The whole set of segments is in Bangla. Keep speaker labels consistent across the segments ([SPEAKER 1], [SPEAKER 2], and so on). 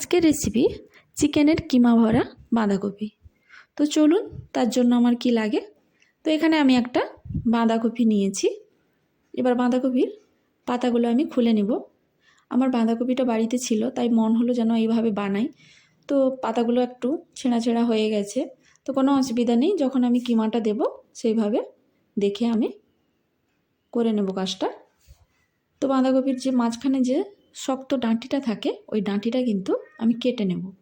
[SPEAKER 1] আজকের রেসিপি চিকেনের কিমা ভরা বাঁধাকপি। তো চলুন, তার জন্য আমার কি লাগে? তো এখানে আমি একটা বাঁধাকপি নিয়েছি। এবার বাঁধাকপির পাতাগুলো আমি খুলে নেব। আমার বাঁধাকপিটা বাড়িতে ছিল, তাই মন হলো যেন এইভাবে বানাই। তো পাতাগুলো একটু ছেঁড়া ছেঁড়া হয়ে গেছে। তো কোনো অসুবিধা নেই, যখন আমি কিমাটা দেব, সেইভাবে দেখে আমি করে নেব কাজটা। তো বাঁধাকপির যে মাঝখানে যে শক্ত ডাঁটিটা থাকে, ওই ডাঁটিটা কিন্তু আমি কেটে নেব।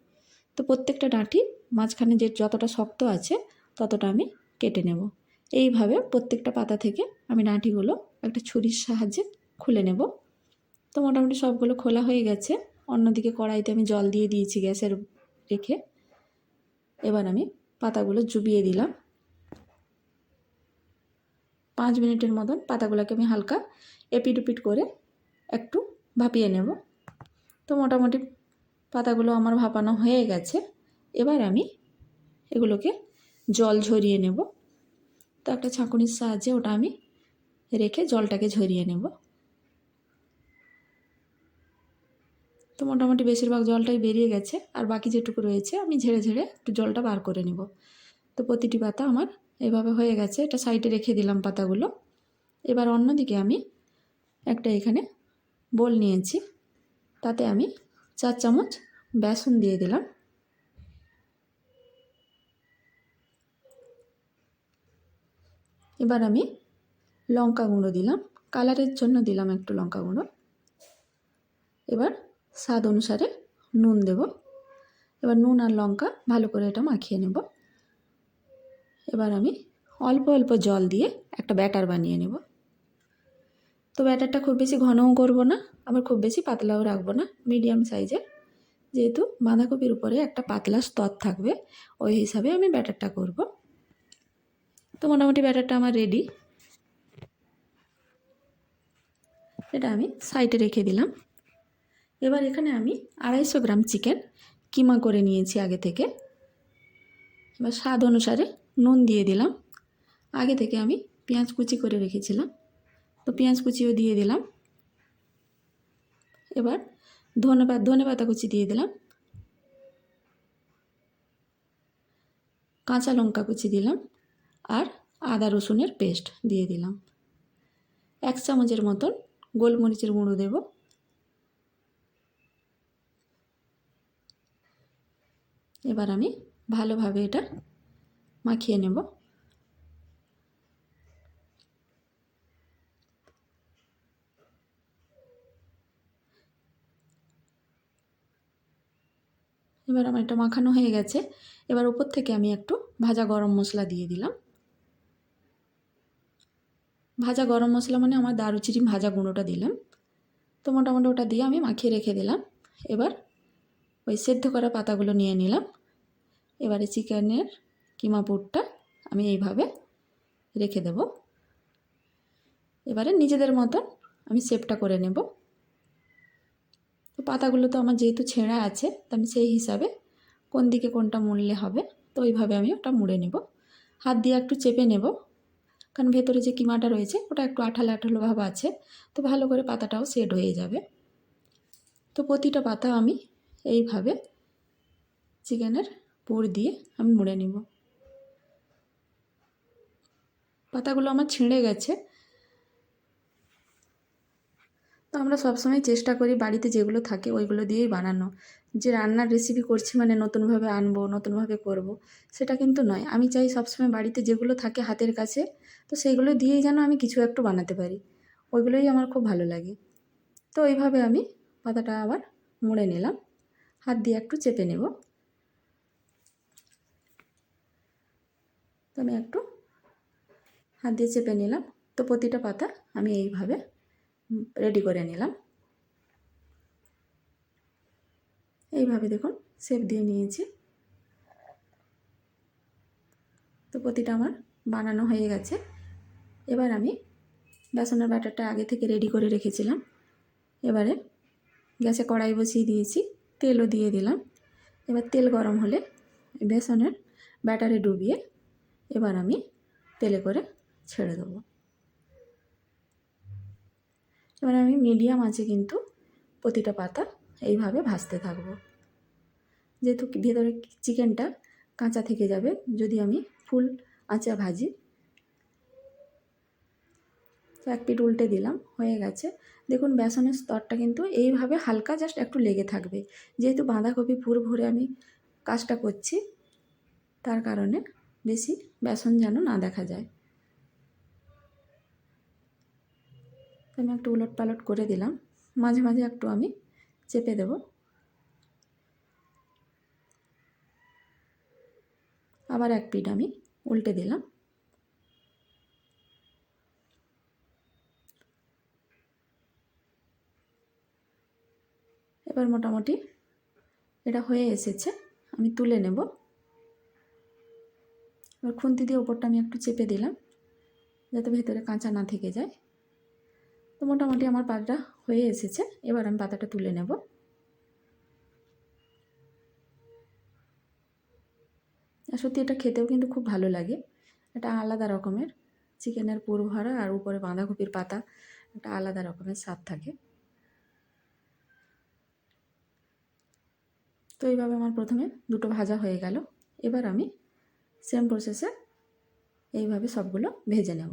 [SPEAKER 1] তো প্রত্যেকটা ডাঁটি মাঝখানে যে যতটা শক্ত আছে, ততটা আমি কেটে নেব। এইভাবে প্রত্যেকটা পাতা থেকে আমি ডাঁটিগুলো একটা ছুরির সাহায্যে খুলে নেব। তো মোটামুটি সবগুলো খোলা হয়ে গেছে। অন্যদিকে কড়াইতে আমি জল দিয়ে দিয়েছি গ্যাসের রেখে। এবার আমি পাতাগুলো জুবিয়ে দিলাম। পাঁচ মিনিটের মতন পাতাগুলোকে আমি হালকা এপিট উপিট করে একটু ভাপিয়ে নেব। তো মোটামুটি পাতাগুলো আমার ভাপানো হয়ে গেছে। এবার আমি এগুলোকে জল ঝরিয়ে নেব। তো একটা ছাঁকুনির সাহায্যে ওটা আমি রেখে জলটাকে ঝরিয়ে নেব। তো মোটামুটি বেশিরভাগ জলটাই বেরিয়ে গেছে। আর বাকি যেটুকু রয়েছে, আমি ঝেড়ে ঝেড়ে একটু জলটা বার করে নেব। তো প্রতিটি পাতা আমার এভাবে হয়ে গেছে। এটা সাইডে রেখে দিলাম পাতাগুলো। এবার অন্যদিকে আমি একটা এখানে বোল নিয়েছি। তাতে আমি চার চামচ বেসন দিয়ে দিলাম। এবার আমি লঙ্কা গুঁড়ো দিলাম। কালারের জন্য দিলাম একটু লঙ্কা গুঁড়ো। এবার স্বাদ অনুসারে নুন দেব। এবার নুন আর লঙ্কা ভালো করে এটা মাখিয়ে নেব। এবার আমি অল্প অল্প জল দিয়ে একটা ব্যাটার বানিয়ে নেব। তো ব্যাটারটা খুব বেশি ঘনও করব না, আবার খুব বেশি পাতলাও রাখব না মিডিয়াম সাইজের যেহেতু বাঁধাকপির উপরে একটা পাতলা স্তর থাকবে, ওই হিসাবে আমি ব্যাটারটা করব। তো মোটামুটি ব্যাটারটা আমার রেডি এটা আমি সাইডে রেখে দিলাম। এবার এখানে আমি আড়াইশো গ্রাম চিকেন কিমা করে নিয়েছি আগে থেকে। এবার স্বাদ অনুসারে নুন দিয়ে দিলাম। আগে থেকে আমি পেঁয়াজ কুচি করে রেখেছিলাম। তো পেঁয়াজ কুচিও দিয়ে দিলাম। এবার ধনে পাতা ধনে পাতা কুচি দিয়ে দিলাম। কাঁচা লঙ্কা কুচি দিলাম আর আদা রসুনের পেস্ট দিয়ে দিলাম। এক চামচের মতন গোলমরিচের গুঁড়ো দেব। এবার আমি ভালোভাবে এটা মাখিয়ে নেব। এবার আমার এটা মাখানো হয়ে গেছে। এবার উপর থেকে আমি একটু ভাজা গরম মশলা দিয়ে দিলাম। ভাজা গরম মশলা মানে আমার দারুচিনি ভাজা গুঁড়োটা দিলাম। তো মোটামুটি ওটা দিয়ে আমি মাখিয়ে রেখে দিলাম। এবার ওই সেদ্ধ করা পাতাগুলো নিয়ে নিলাম। এবারে চিকেনের কিমা পুরটা আমি এইভাবে রেখে দেব। এবারে নিজেদের মতন আমি শেপটা করে নেব। তো পাতাগুলো তো আমার যেহেতু ছেঁড়া আছে, তো আমি সেই হিসাবে কোন দিকে কোনটা মুড়লে হবে, তো ওইভাবে আমি ওটা মুড়ে নেব। হাত দিয়ে একটু চেপে নেব, কারণ ভেতরে যে কিমাটা রয়েছে ওটা একটু আঠালো আঠালো ভাব আছে, তো ভালো করে পাতাটাও সেট হয়ে যাবে। তো প্রতিটা পাতা আমি এইভাবে চিকেনের পুর দিয়ে আমি মুড়ে নেব। পাতাগুলো আমার ছিঁড়ে গেছে তো আমরা সবসময় চেষ্টা করি বাড়িতে যেগুলো থাকে ওইগুলো দিয়েই বানানো। যে রান্নার রেসিপি করছি মানে নতুনভাবে আনব, নতুনভাবে করব। সেটা কিন্তু নয়। আমি চাই সবসময় বাড়িতে যেগুলো থাকে হাতের কাছে, তো সেইগুলো দিয়েই যেন আমি কিছু একটু বানাতে পারি। ওইগুলোই আমার খুব ভালো লাগে। তো এইভাবে আমি পাতাটা আবার মুড়ে নিলাম। হাত দিয়ে একটু চেপে নেব। তো আমি একটু হাত দিয়ে চেপে নিলাম। তো প্রতিটা পাতা আমি এইভাবে রেডি করে নিলাম। এইভাবে দেখুন শেপ দিয়ে নিয়েছি। তো প্রতিটা আমার বানানো হয়ে গেছে। এবার আমি বেসনের ব্যাটারটা আগে থেকে রেডি করে রেখেছিলাম। এবারে গ্যাসে কড়াই বসিয়ে দিয়েছি, তেলও দিয়ে দিলাম। এবার তেল গরম হলে বেসনের ব্যাটারে ডুবিয়ে এবার আমি তেলে করে ছেড়ে দেবো। এবার আমি মিডিয়াম আছে কিন্তু প্রতিটা পাতা এইভাবে ভাজতে থাকব। যেহেতু ভেতরে চিকেনটা কাঁচা থেকে যাবে, যদি আমি ফুল আঁচা ভাজি। তো এক পিট উল্টে দিলাম, হয়ে গেছে। দেখুন, বেসনের স্তরটা কিন্তু এইভাবে হালকা জাস্ট একটু লেগে থাকবে। যেহেতু বাঁধাকপি পুর ভরে আমি কাজটা করছি, তার কারণে বেশি বেসন যেন না দেখা যায়। আমি একটু উলট পালট করে দিলাম। মাঝে মাঝে একটু আমি চেপে দেব। আবার এক পিঠ আমি উল্টে দিলাম। এবার মোটামুটি এটা হয়ে এসেছে, আমি তুলে নেব। এবার খুন্তি দিয়ে ওপরটা আমি একটু চেপে দিলাম, যাতে ভেতরে কাঁচা না থেকে যায়। তো মোটামুটি আমার পাতাটা হয়ে এসেছে। এবার আমি পাতাটা তুলে নেব। আর সত্যি এটা খেতেও কিন্তু খুব ভালো লাগে। এটা আলাদা রকমের। চিকেনের পুর ভরা আর উপরে বাঁধাকপির পাতা, একটা আলাদা রকমের স্বাদ থাকে। তো এইভাবে আমার প্রথমে দুটো ভাজা হয়ে গেল। এবার আমি সেম প্রসেসে এইভাবে সবগুলো ভেজে নেব।